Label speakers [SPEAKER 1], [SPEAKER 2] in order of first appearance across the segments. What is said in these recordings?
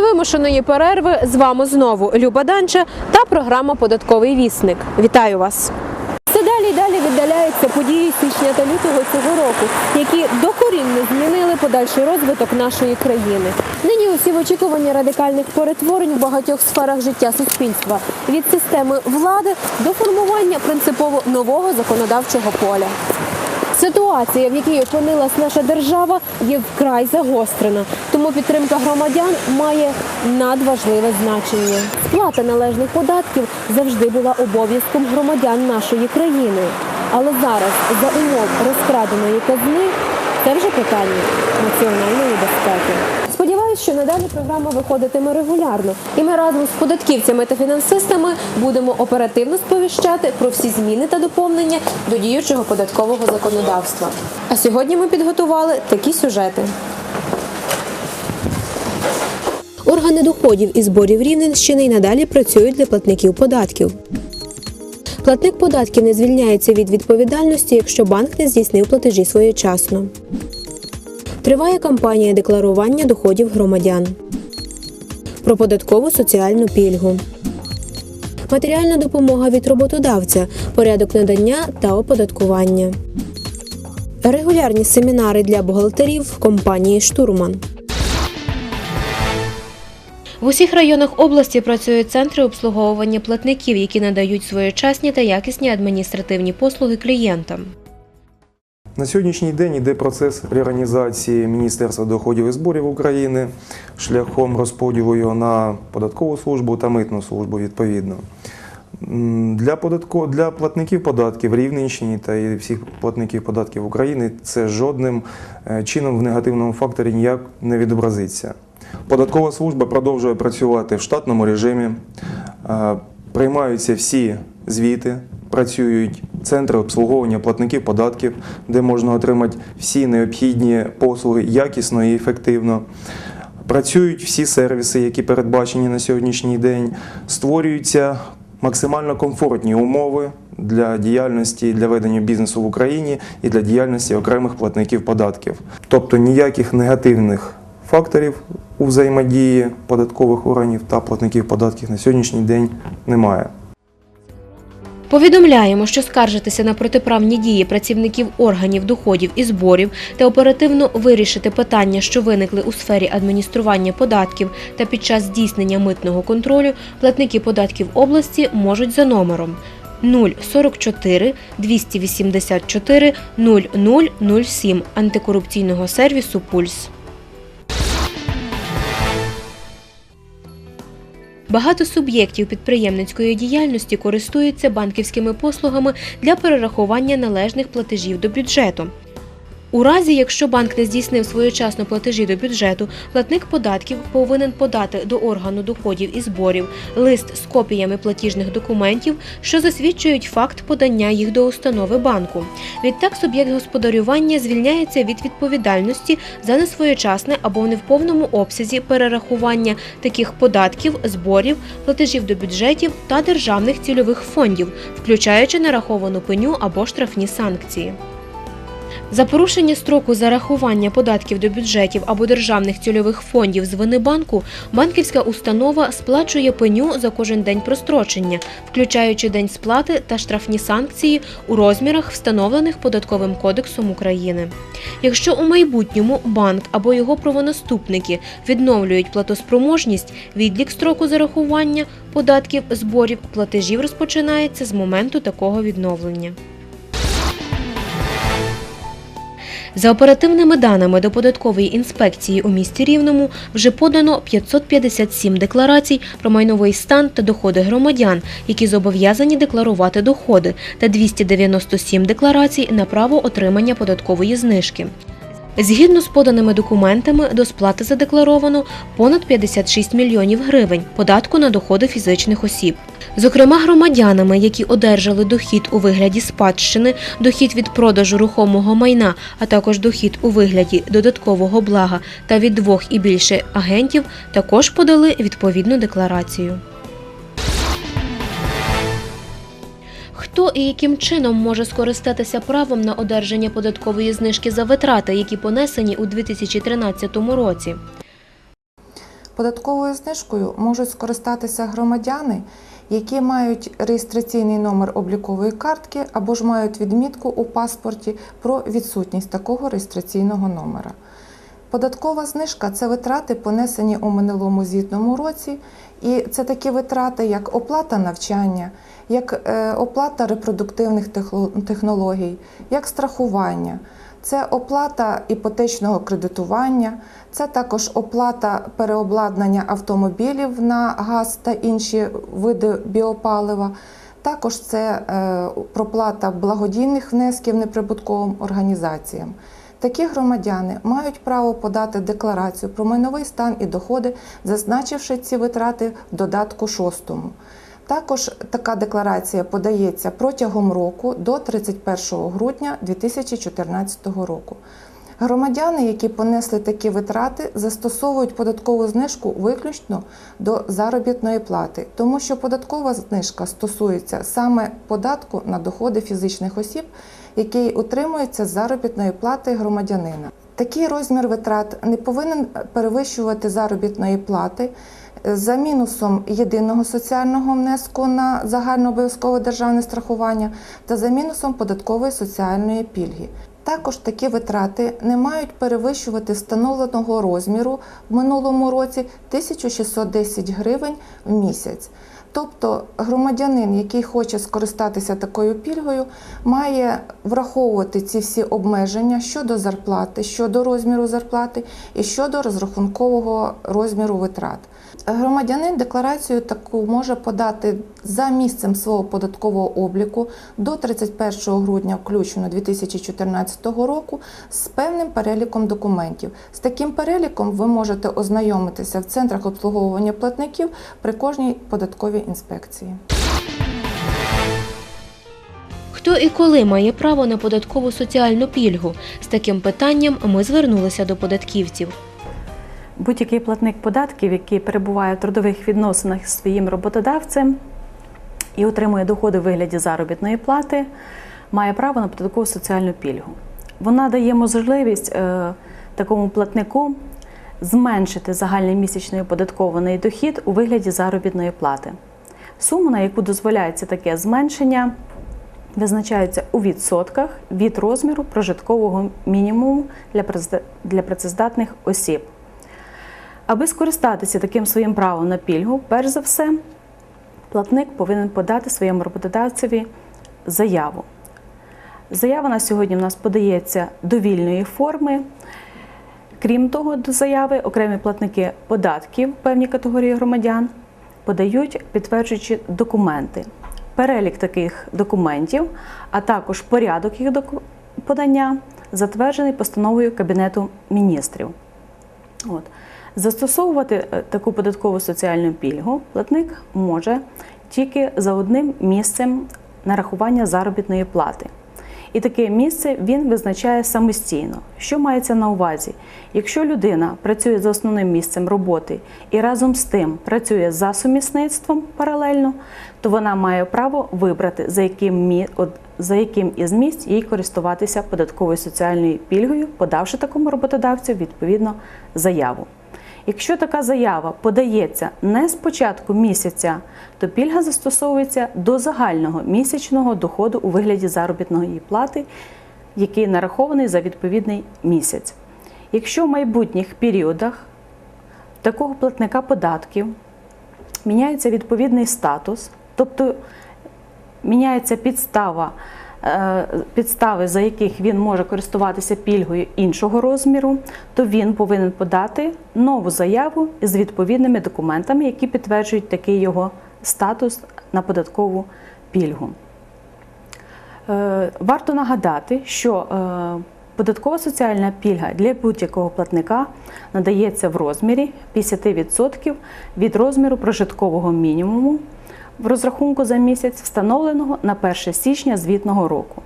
[SPEAKER 1] Вимушеної перерви з вами знову Люба Данча та програма Податковий вісник. Вітаю вас! Все далі і далі віддаляються події січня та лютого цього року, які докорінно змінили подальший розвиток нашої країни. Нині усі в очікуванні радикальних перетворень в багатьох сферах життя суспільства від системи влади до формування принципово нового законодавчого поля. Ситуація, в якій опинилась наша держава, є вкрай загострена, тому підтримка громадян має надважливе значення. Сплата належних податків завжди була обов'язком громадян нашої країни. Але зараз за умов розкраденої казни це вже питання національної безпеки. Що надалі програма виходитиме регулярно, і ми разом з податківцями та фінансистами будемо оперативно сповіщати про всі зміни та доповнення до діючого податкового законодавства. А сьогодні ми підготували такі сюжети. Органи доходів і зборів Рівненщини й надалі працюють для платників податків. Платник податків не звільняється від відповідальності, якщо банк не здійснив платежі своєчасно. Триває кампанія декларування доходів громадян. Про податкову соціальну пільгу. Матеріальна допомога від роботодавця, порядок надання та оподаткування. Регулярні семінари для бухгалтерів компанії Штурман. В усіх районах області працюють центри обслуговування платників, які надають своєчасні та якісні адміністративні послуги клієнтам.
[SPEAKER 2] На сьогоднішній день йде процес реорганізації Міністерства доходів і зборів України шляхом розподілу його на податкову службу та митну службу відповідно. Для, податко... для платників податків Рівненщині та і всіх платників податків України це жодним е, чином в негативному факторі ніяк не відобразиться. Податкова служба продовжує працювати в штатному режимі, е, приймаються всі звіти, працюють центри обслуговування платників податків, де можна отримати всі необхідні послуги якісно і ефективно. Працюють всі сервіси, які передбачені на сьогоднішній день, створюються максимально комфортні умови для діяльності для ведення бізнесу в Україні і для діяльності окремих платників податків. Тобто ніяких негативних факторів у взаємодії податкових органів та платників податків на сьогоднішній день немає.
[SPEAKER 1] Повідомляємо, що скаржитися на протиправні дії працівників органів доходів і зборів та оперативно вирішити питання, що виникли у сфері адміністрування податків та під час здійснення митного контролю, платники податків області можуть за номером 044 284 0007 антикорупційного сервісу Пульс. Багато суб'єктів підприємницької діяльності користуються банківськими послугами для перерахування належних платежів до бюджету. У разі, якщо банк не здійснив своєчасно платежі до бюджету, платник податків повинен подати до органу доходів і зборів лист з копіями платіжних документів, що засвідчують факт подання їх до установи банку. Відтак суб'єкт господарювання звільняється від відповідальності за несвоєчасне або не в повному обсязі перерахування таких податків, зборів, платежів до бюджетів та державних цільових фондів, включаючи нараховану пеню або штрафні санкції. За порушення строку зарахування податків до бюджетів або державних цільових фондів з вини банку, банківська установа сплачує пеню за кожен день прострочення, включаючи день сплати та штрафні санкції у розмірах, встановлених Податковим кодексом України. Якщо у майбутньому банк або його правонаступники відновлюють платоспроможність, відлік строку зарахування податків, зборів, платежів розпочинається з моменту такого відновлення. За оперативними даними до податкової інспекції у місті Рівному вже подано 557 декларацій про майновий стан та доходи громадян, які зобов'язані декларувати доходи, та 297 декларацій на право отримання податкової знижки. Згідно з поданими документами, до сплати задекларовано понад 56 мільйонів гривень податку на доходи фізичних осіб. Зокрема, громадянами, які одержали дохід у вигляді спадщини, дохід від продажу рухомого майна, а також дохід у вигляді додаткового блага та від двох і більше агентів, також подали відповідну декларацію. Хто і яким чином може скористатися правом на одержання податкової знижки за витрати, які понесені у 2013 році?
[SPEAKER 3] Податковою знижкою можуть скористатися громадяни, які мають реєстраційний номер облікової картки або ж мають відмітку у паспорті про відсутність такого реєстраційного номера. Податкова знижка це витрати, понесені у минулому звітному році, і це такі витрати, як оплата навчання, як е, оплата репродуктивних технологій, як страхування. Це оплата іпотечного кредитування, це також оплата переобладнання автомобілів на газ та інші види біопалива. Також це е, проплата благодійних внесків неприбутковим організаціям. Такі громадяни мають право подати декларацію про майновий стан і доходи, зазначивши ці витрати в додатку шостому. Також така декларація подається протягом року до 31 грудня 2014 року. Громадяни, які понесли такі витрати, застосовують податкову знижку виключно до заробітної плати, тому що податкова знижка стосується саме податку на доходи фізичних осіб, який утримується з заробітної плати громадянина. Такий розмір витрат не повинен перевищувати заробітної плати за мінусом єдиного соціального внеску на загальнообов'язкове державне страхування та за мінусом податкової соціальної пільги. Також такі витрати не мають перевищувати встановленого розміру в минулому році 1610 гривень в місяць. Тобто громадянин, який хоче скористатися такою пільгою, має враховувати ці всі обмеження щодо зарплати, щодо розміру зарплати і щодо розрахункового розміру витрат. Громадянин декларацію таку може подати за місцем свого податкового обліку до 31 грудня включно 2014 року з певним переліком документів. З таким переліком ви можете ознайомитися в центрах обслуговування платників при кожній податковій інспекції.
[SPEAKER 1] Хто і коли має право на податкову соціальну пільгу? З таким питанням ми звернулися до податківців.
[SPEAKER 4] Будь-який платник податків, який перебуває в трудових відносинах зі своїм роботодавцем і отримує доходи в вигляді заробітної плати, має право на податкову соціальну пільгу. Вона дає можливість е, такому платнику зменшити загальний місячний оподаткований дохід у вигляді заробітної плати. Сума, на яку дозволяється таке зменшення, визначається у відсотках від розміру прожиткового мінімуму для працездатних осіб. Аби скористатися таким своїм правом на пільгу, перш за все, платник повинен подати своєму роботодавцеві заяву. Заява на сьогодні в нас подається довільної форми. Крім того, до заяви окремі платники податків певні категорії громадян подають підтверджуючі документи. Перелік таких документів, а також порядок їх подання затверджений постановою Кабінету міністрів. От. Застосовувати е, таку податкову соціальну пільгу платник може тільки за одним місцем нарахування заробітної плати. І таке місце він визначає самостійно. Що мається на увазі? Якщо людина працює за основним місцем роботи і разом з тим працює за сумісництвом паралельно, то вона має право вибрати, за яким, мі- за яким із місць їй користуватися податковою соціальною пільгою, подавши такому роботодавцю відповідно заяву. Якщо така заява подається не з початку місяця, то пільга застосовується до загального місячного доходу у вигляді заробітної плати, який нарахований за відповідний місяць. Якщо в майбутніх періодах такого платника податків міняється відповідний статус, тобто міняється підстава, підстави, за яких він може користуватися пільгою іншого розміру, то він повинен подати нову заяву з відповідними документами, які підтверджують такий його статус на податкову пільгу. Е, Варто нагадати, що е, податкова соціальна пільга для будь-якого платника надається в розмірі 50% від розміру прожиткового мінімуму в розрахунку за місяць, встановленого на 1 січня звітного року.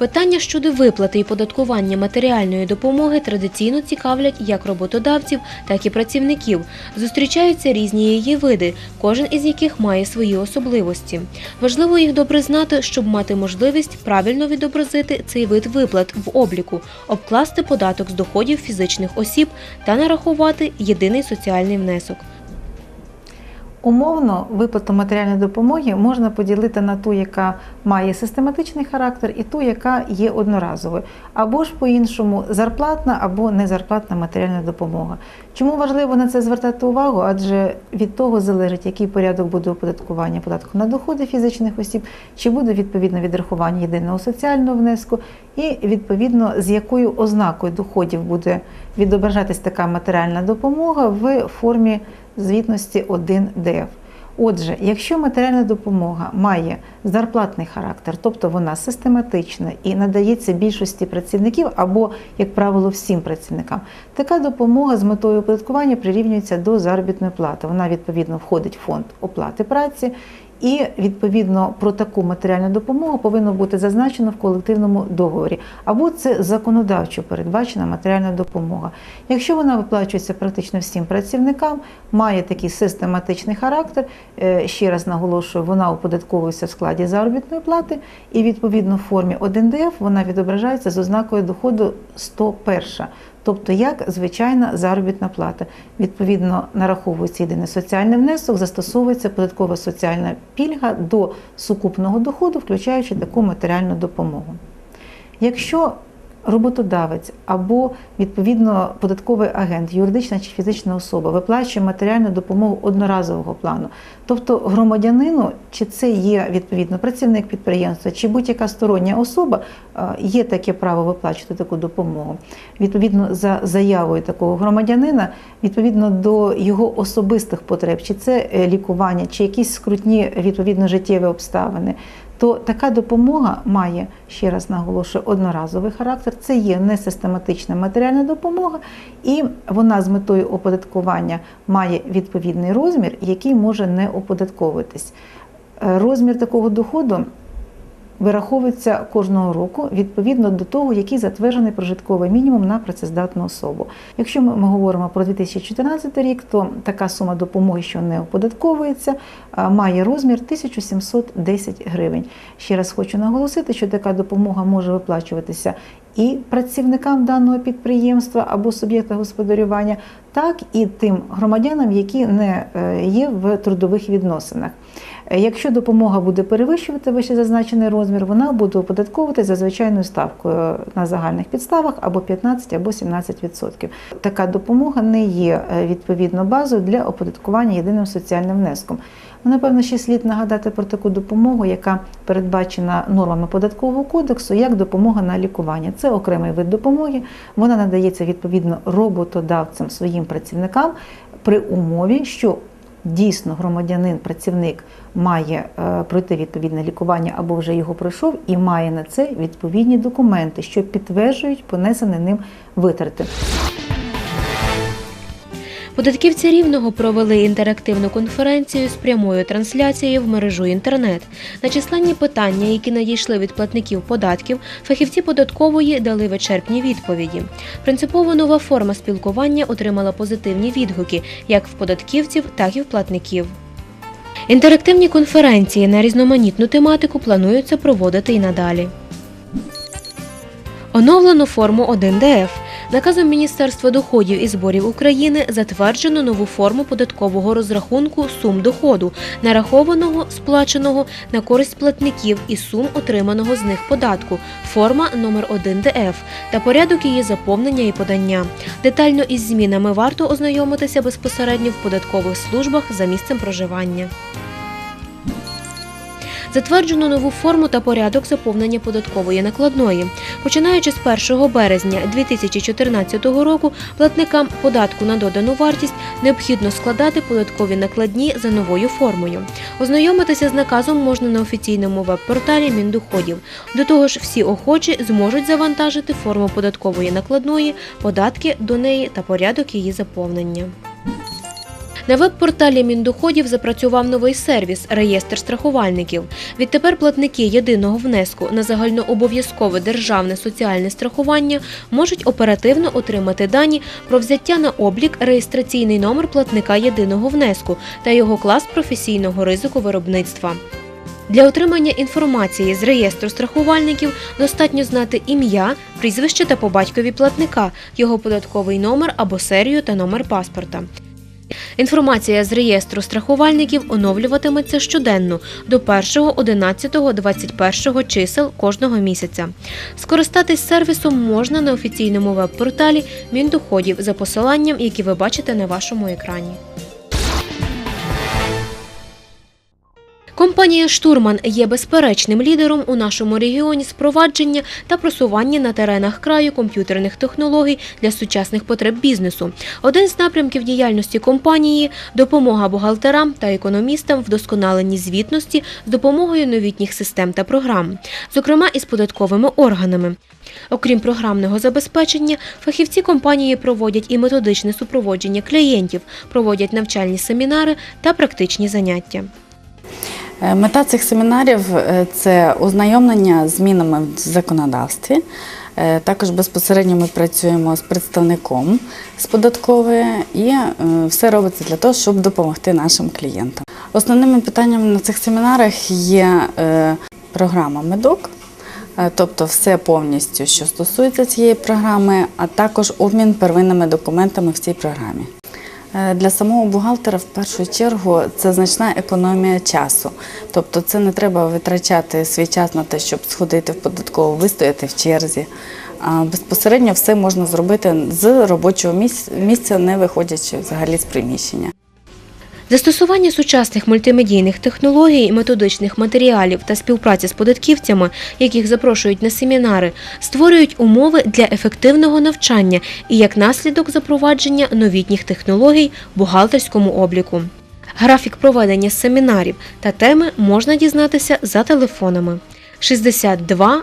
[SPEAKER 1] Питання щодо виплати і податкування матеріальної допомоги традиційно цікавлять як роботодавців, так і працівників. Зустрічаються різні її види, кожен із яких має свої особливості. Важливо їх добре знати, щоб мати можливість правильно відобразити цей вид виплат в обліку, обкласти податок з доходів фізичних осіб та нарахувати єдиний соціальний внесок.
[SPEAKER 5] Умовно виплату матеріальної допомоги можна поділити на ту, яка має систематичний характер, і ту, яка є одноразовою, або ж по-іншому зарплатна або незарплатна матеріальна допомога. Чому важливо на це звертати увагу? Адже від того залежить, який порядок буде оподаткування податку на доходи фізичних осіб, чи буде відповідно відрахування єдиного соціального внеску, і відповідно з якою ознакою доходів буде відображатись така матеріальна допомога в формі звітності 1 ДФ. Отже, якщо матеріальна допомога має зарплатний характер, тобто вона систематична і надається більшості працівників або, як правило, всім працівникам, така допомога з метою оподаткування прирівнюється до заробітної плати. Вона відповідно входить в фонд оплати праці. І відповідно про таку матеріальну допомогу повинно бути зазначено в колективному договорі, або це законодавчо передбачена матеріальна допомога. Якщо вона виплачується практично всім працівникам, має такий систематичний характер. е, Ще раз наголошую, вона оподатковується в складі заробітної плати, і відповідно в формі 1ДФ вона відображається з ознакою доходу 101. Тобто як звичайна заробітна плата. Відповідно, нараховується єдиний соціальний внесок, застосовується податкова соціальна пільга до сукупного доходу, включаючи таку матеріальну допомогу. Якщо роботодавець або відповідно податковий агент, юридична чи фізична особа виплачує матеріальну допомогу одноразового плану, тобто громадянину, чи це є відповідно працівник підприємства, чи будь-яка стороння особа, е, є таке право виплачувати таку допомогу. Відповідно за заявою такого громадянина, відповідно до його особистих потреб, чи це е, лікування, чи якісь скрутні відповідно життєві обставини то така допомога має, ще раз наголошую, одноразовий характер. Це є несистематична матеріальна допомога, і вона з метою оподаткування має відповідний розмір, який може не оподатковуватись. Е, Розмір такого доходу вираховується кожного року відповідно до того, який затверджений прожитковий мінімум на працездатну особу. Якщо ми, говоримо про 2014 рік, то така сума допомоги, що не оподатковується, має розмір 1710 гривень. Ще раз хочу наголосити, що така допомога може виплачуватися і працівникам даного підприємства або суб'єкта господарювання, так і тим громадянам, які не е, є в трудових відносинах. Е, Якщо допомога буде перевищувати вище зазначений розмір, вона буде оподатковувати за звичайною ставкою на загальних підставах або 15 або 17%. Така допомога не є е, відповідно базою для оподаткування єдиним соціальним внеском. Ну, Напевно, ще слід нагадати про таку допомогу, яка передбачена нормами податкового кодексу, як допомога на лікування. Це окремий вид допомоги. Вона надається відповідно роботодавцям своїм працівникам при умові, що дійсно громадянин, працівник має е, пройти відповідне лікування або вже його пройшов, і має на це відповідні документи, що підтверджують понесені ним витрати.
[SPEAKER 1] Податківці Рівного провели інтерактивну конференцію з прямою трансляцією в мережу інтернет. На численні питання, які надійшли від платників податків, фахівці податкової дали вичерпні відповіді. Принципово нова форма спілкування отримала позитивні відгуки як в податківців, так і в платників. Інтерактивні конференції на різноманітну тематику плануються проводити і надалі. Оновлено форму 1ДФ. Наказом Міністерства доходів і зборів України затверджено нову форму податкового розрахунку сум доходу, нарахованого, сплаченого на користь платників і сум отриманого з них податку, форма номер 1 ДФ та порядок її заповнення і подання. Детально із змінами варто ознайомитися безпосередньо в податкових службах за місцем проживання. Затверджено нову форму та порядок заповнення податкової накладної. Починаючи з 1 березня 2014 року, платникам податку на додану вартість необхідно складати податкові накладні за новою формою. Ознайомитися з наказом можна на офіційному веб-порталі Міндоходів. До того ж, всі охочі зможуть завантажити форму податкової накладної, податки до неї та порядок її заповнення. На веб-порталі Міндоходів запрацював новий сервіс реєстр страхувальників. Відтепер платники єдиного внеску на загальнообов'язкове державне соціальне страхування можуть оперативно отримати дані про взяття на облік реєстраційний номер платника єдиного внеску та його клас професійного ризику виробництва. Для отримання інформації з реєстру страхувальників достатньо знати ім'я, прізвище та по батькові платника, його податковий номер або серію та номер паспорта. Інформація з реєстру страхувальників оновлюватиметься щоденно до 1, 11, 21 чисел кожного місяця. Скористатись сервісом можна на офіційному веб-порталі Міндоходів за посиланням, які ви бачите на вашому екрані. Компанія Штурман є безперечним лідером у нашому регіоні з провадження та просування на теренах краю комп'ютерних технологій для сучасних потреб бізнесу. Один з напрямків діяльності компанії допомога бухгалтерам та економістам в вдосконаленні звітності з допомогою новітніх систем та програм, зокрема із податковими органами. Окрім програмного забезпечення, фахівці компанії проводять і методичне супроводження клієнтів, проводять навчальні семінари та практичні заняття.
[SPEAKER 6] Е, Мета цих семінарів е, це ознайомлення з змінами в законодавстві. Е, Також безпосередньо ми працюємо з представником з податкової і все робиться для того, щоб допомогти нашим клієнтам. Основними питаннями на цих семінарах є програма Медок, тобто все повністю, що стосується цієї програми, а також обмін первинними документами в цій програмі. Е, Для самого бухгалтера в першу чергу це значна економія часу. Тобто це не треба витрачати свій час на те, щоб сходити в податкову, вистояти в черзі. Безпосередньо все можна зробити з робочого місця, не виходячи взагалі з приміщення.
[SPEAKER 1] Застосування сучасних мультимедійних технологій, методичних матеріалів та співпраці з податківцями, яких запрошують на семінари, створюють умови для ефективного навчання і як наслідок запровадження новітніх технологій бухгалтерському обліку. Графік проведення семінарів та теми можна дізнатися за телефонами 62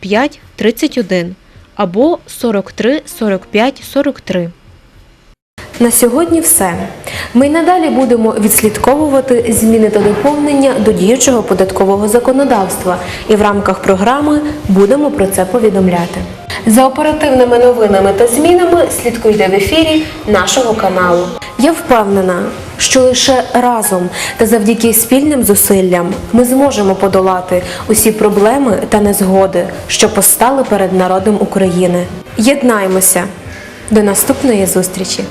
[SPEAKER 1] 05 31 або 43 45 43. На сьогодні все. Ми й надалі будемо відслідковувати зміни та доповнення до діючого податкового законодавства і в рамках програми будемо про це повідомляти. За оперативними новинами та змінами слідкуйте в ефірі нашого каналу. Я впевнена, що лише разом та завдяки спільним зусиллям ми зможемо подолати усі проблеми та незгоди, що постали перед народом України. Єднаймося! До наступної зустрічі!